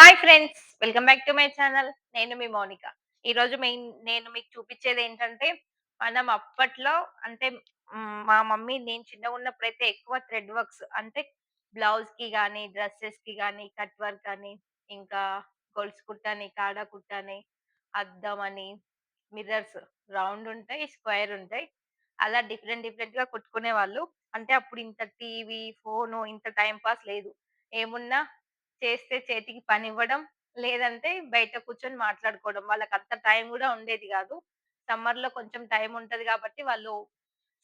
Hi friends welcome back to my channel. నేను మీ మౌనిక. ఈరోజు మెయిన్ నేను మీకు చూపించేది ఏంటంటే మనం అప్పట్లో అంటే మా మమ్మీ నేను చిన్నగా ఉన్నప్పుడైతే ఎక్కువ థ్రెడ్ వర్క్స్ అంటే బ్లౌజ్కి కానీ డ్రెస్సెస్కి కానీ కట్ వర్క్ అని ఇంకా గొల్స్ కుట్టని కాడ కుట్టని అద్దం అని మిర్రర్స్ రౌండ్ ఉంటాయి స్క్వేర్ ఉంటాయి అలా డిఫరెంట్ డిఫరెంట్గా కుట్టుకునే వాళ్ళు. అంటే అప్పుడు ఇంత టీవీ ఫోను ఇంత టైం పాస్ లేదు. ఏమున్నా చేస్తే చేతికి పని ఇవ్వడం లేదంటే బయట కూర్చొని మాట్లాడుకోవడం. వాళ్ళకి అంత టైం కూడా ఉండేది కాదు. సమ్మర్లో కొంచెం టైం ఉంటది కాబట్టి వాళ్ళు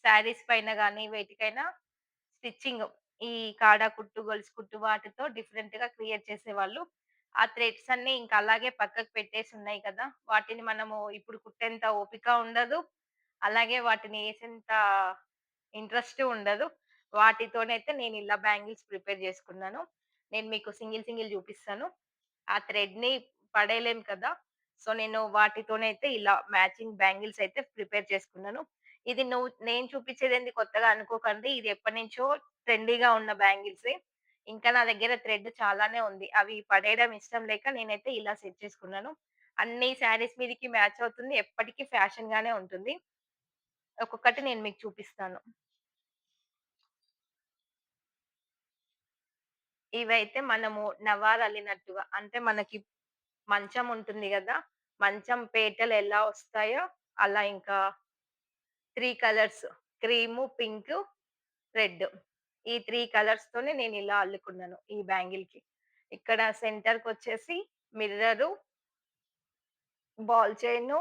శారీస్ పైన కానీ వేటికైనా స్టిచ్చింగ్ ఈ కాడ కుట్టు గొలుసు కుట్టు వాటితో డిఫరెంట్గా క్రియేట్ చేసేవాళ్ళు. ఆ థ్రెడ్స్ అన్ని ఇంకా అలాగే పక్కకు పెట్టేసి ఉన్నాయి కదా! వాటిని మనము ఇప్పుడు కుట్టేంత ఓపిక ఉండదు. అలాగే వాటిని వేసేంత ఇంట్రెస్ట్ ఉండదు. వాటితోనైతే నేను ఇలా బ్యాంగిల్స్ ప్రిపేర్ చేసుకున్నాను. నేను మీకు సింగిల్ సింగిల్ చూపిస్తాను. ఆ థ్రెడ్ని పడేయలేం కదా! సో నేను వాటితోనైతే ఇలా మ్యాచింగ్ బ్యాంగిల్స్ అయితే ప్రిపేర్ చేసుకున్నాను. ఇది నువ్వు నేను చూపించేది ఏంది కొత్తగా అనుకోకండి. ఇది ఎప్పటి నుంచో ట్రెండీగా ఉన్న బ్యాంగిల్స్. ఇంకా నా దగ్గర థ్రెడ్ చాలానే ఉంది. అవి పడేయడం ఇష్టం లేక నేనైతే ఇలా సెట్ చేసుకున్నాను. అన్ని శారీస్ మీదకి మ్యాచ్ అవుతుంది. ఎప్పటికీ ఫ్యాషన్ గానే ఉంటుంది. ఒక్కొక్కటి నేను మీకు చూపిస్తాను. ఇవైతే మనము నవారు అంటే మనకి మంచం ఉంటుంది కదా మంచం పేటలు ఎలా వస్తాయో అలా ఇంకా three colours cream pink red ఈ త్రీ కలర్స్ తోనే నేను ఇలా అల్లుకున్నాను ఈ బ్యాంగిల్కి ఇక్కడ సెంటర్కి వచ్చేసి మిర్రరు బాల్ చైన్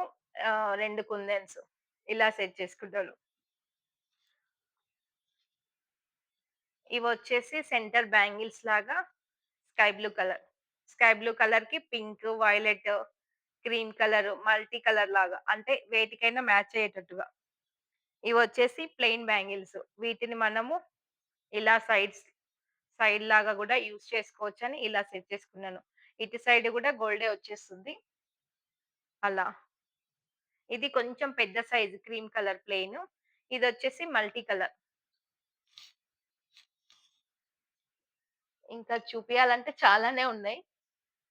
రెండు కుందెన్స్ ఇలా సెట్ చేసుకుంటాను ఇవి వచ్చేసి సెంటర్ బ్యాంగిల్స్ లాగా sky blue colour. Sky blue కలర్కి pink violet cream colour multi colour లాగా అంటే వేటికైనా మ్యాచ్ అయ్యేటట్టుగా. ఇవి వచ్చేసి ప్లెయిన్ బ్యాంగిల్స్. వీటిని మనము ఇలా సైడ్స్ సైడ్ లాగా కూడా యూజ్ చేసుకోవచ్చు అని ఇలా సెట్ చేసుకున్నాను. ఇటు సైడ్ కూడా గోల్డే వచ్చేస్తుంది. అలా. ఇది కొంచెం పెద్ద సైజ్ క్రీమ్ కలర్ ప్లెయిన్. ఇది వచ్చేసి మల్టీ కలర్. ఇంకా చూపియాలంటే చాలానే ఉన్నాయి.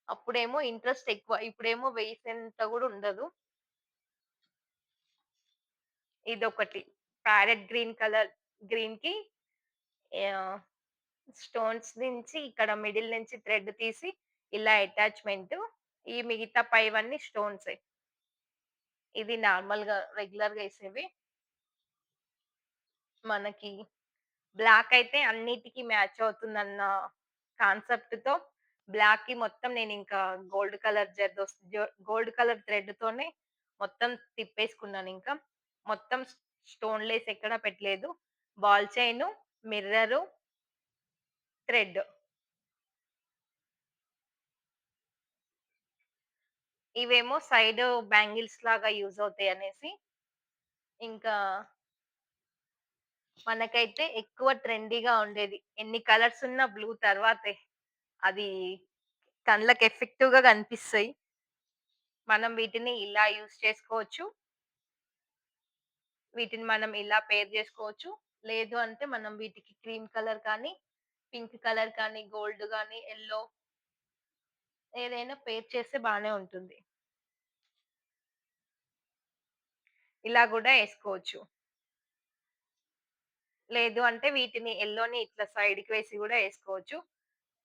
అప్పుడేమో ఇంట్రెస్ట్ ఎక్కువ ఇప్పుడేమో వేసేంత కూడా ఉండదు. ఇదొకటి. ప్యారెట్ గ్రీన్ కలర్ గ్రీన్కి స్టోన్స్ నుంచి ఇక్కడ మిడిల్ నుంచి థ్రెడ్ తీసి ఇలా అటాచ్మెంట్ ఈ మిగతా పైవన్నీ స్టోన్స్. ఇది నార్మల్గా రెగ్యులర్గా వేసేవి. మనకి బ్లాక్ అయితే అన్నిటికీ మ్యాచ్ అవుతుందన్న కాన్సెప్ట్తో బ్లాక్కి మొత్తం నేను ఇంకా గోల్డ్ కలర్ జెడ్ గోల్డ్ కలర్ థ్రెడ్ తోనే మొత్తం తిప్పేసుకున్నాను ఇంకా. మొత్తం స్టోన్ లేస్ ఎక్కడ పెట్టలేదు. Ball chain mirror thread. ఇవేమో సైడ్ బ్యాంగిల్స్ లాగా యూజ్ అవుతాయి అనేసి ఇంకా మనకైతే ఎక్కువ ట్రెండీగా ఉండేది. ఎన్ని కలర్స్ ఉన్న బ్లూ తర్వాతే. అది కళ్ళకి ఎఫెక్టివ్గా కనిపిస్తాయి. మనం వీటిని ఇలా యూస్ చేసుకోవచ్చు. వీటిని మనం ఇలా పేర్ చేసుకోవచ్చు. లేదు అంటే మనం వీటికి క్రీమ్ కలర్ కానీ పింక్ కలర్ కానీ గోల్డ్ కానీ ఎల్లో ఏదైనా పేర్ చేస్తే బాగానే ఉంటుంది. ఇలా కూడా వేసుకోవచ్చు. లేదు అంటే వీటిని ఎల్లోని ఇట్లా సైడ్కి వేసి కూడా వేసుకోవచ్చు.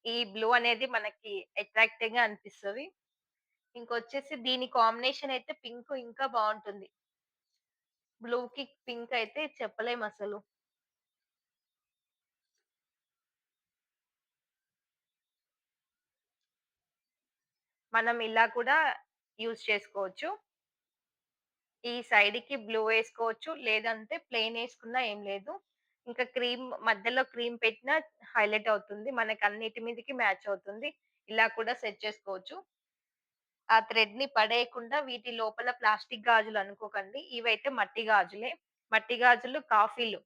ఈ బ్లూ అనేది మనకి అట్రాక్టివ్గా అనిపిస్తుంది. ఇంకొచ్చేసి దీని కాంబినేషన్ అయితే పింక్ ఇంకా బాగుంటుంది. బ్లూ కి పింక్ అయితే చెప్పలేం అసలు. మనం ఇలా కూడా యూజ్ చేసుకోవచ్చు. ఈ సైడ్కి బ్లూ వేసుకోవచ్చు. లేదంటే ప్లెయిన్ వేసుకున్నా ఏం లేదు. ఇంకా క్రీమ్ మధ్యలో క్రీమ్ పెట్టినా హైలైట్ అవుతుంది. మనకి అన్నిటి మీదకి మ్యాచ్ అవుతుంది. ఇలా కూడా సెట్ చేసుకోవచ్చు. ఆ థ్రెడ్ని పడేయకుండా వీటి లోపల ప్లాస్టిక్ గాజులు అనుకోకండి. ఇవైతే మట్టి గాజులే. మట్టి గాజులు కాఫీలు.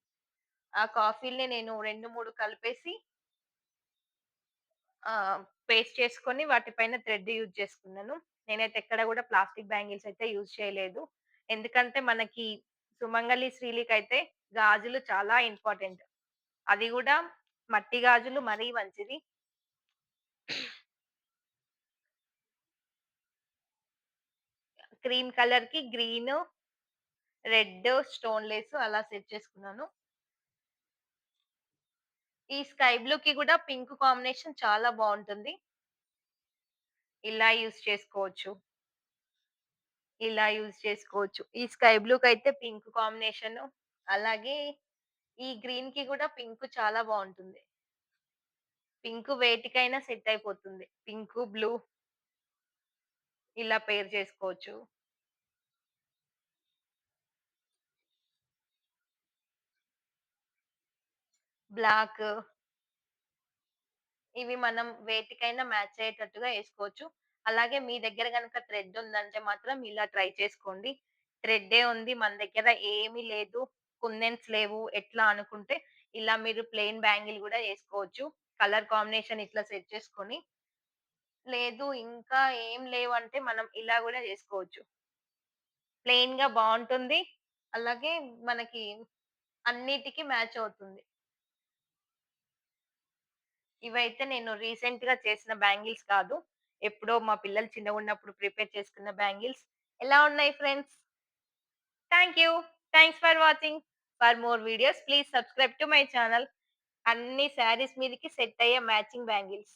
ఆ కాఫీల్ని నేను రెండు మూడు కలిపేసి ఆ పేస్ట్ చేసుకొని వాటిపైన థ్రెడ్ యూజ్ చేసుకున్నాను. నేనైతే ఎక్కడ కూడా ప్లాస్టిక్ బ్యాంగిల్స్ అయితే యూజ్ చేయలేదు. ఎందుకంటే మనకి సుమంగళి శ్రీలికి అయితే గాజులు చాలా ఇంపార్టెంట్ అది కూడా మట్టి గాజులు మరీ మంచిది క్రీమ్ కలర్‌కి గ్రీన్ రెడ్ స్టోన్ లేస్ అలా సెట్ చేసుకున్నాను. ఈ స్కై బ్లూ కి కూడా పింక్ కాంబినేషన్ చాలా బాగుంటుంది ఇలా యూజ్ చేసుకోవచ్చు. ఇలా యూజ్ చేసుకోవచ్చు. ఈ స్కై బ్లూకయితే పింక్ కాంబినేషన్ అలాగే ఈ గ్రీన్కి కూడా పింక్ చాలా బాగుంటుంది పింక్ వేటికైనా సెట్ అయిపోతుంది. పింక్ బ్లూ ఇలా పెయిర్ చేసుకోవచ్చు. బ్లాక్ ఇవి మనం వేటికైనా మ్యాచ్ అయ్యేటట్టుగా వేసుకోవచ్చు అలాగే మీ దగ్గర కనుక థ్రెడ్ ఉందంటే మాత్రం ఇలా ట్రై చేసుకోండి. థ్రెడ్డే ఉంది మన దగ్గర ఏమీ లేదు, కుందెన్స్ లేవు ఎట్లా అనుకుంటే ఇలా మీరు ప్లెయిన్ బ్యాంగిల్ కూడా వేసుకోవచ్చు కలర్ కాంబినేషన్ ఇట్లా సెట్ చేసుకొని లేదు ఇంకా ఏం లేవు అంటే మనం ఇలా కూడా చేసుకోవచ్చు ప్లెయిన్ ప్లెయిన్‌గా బాగుంటుంది అలాగే మనకి అన్నిటికి మ్యాచ్ అవుతుంది. ఇవైతే నేను రీసెంట్‌గా చేసిన బ్యాంగిల్స్ కాదు. ఎప్పుడో మా పిల్లలు చిన్నగున్నప్పుడు ప్రిపేర్ చేసుకున్న బ్యాంగిల్స్. ఎలా ఉన్నాయి friends? Thank you. Thanks for watching. For more videos please subscribe to my channel. అన్ని శారీస్ మీదకి సెట్ అయ్యే మ్యాచింగ్ బ్యాంగిల్స్.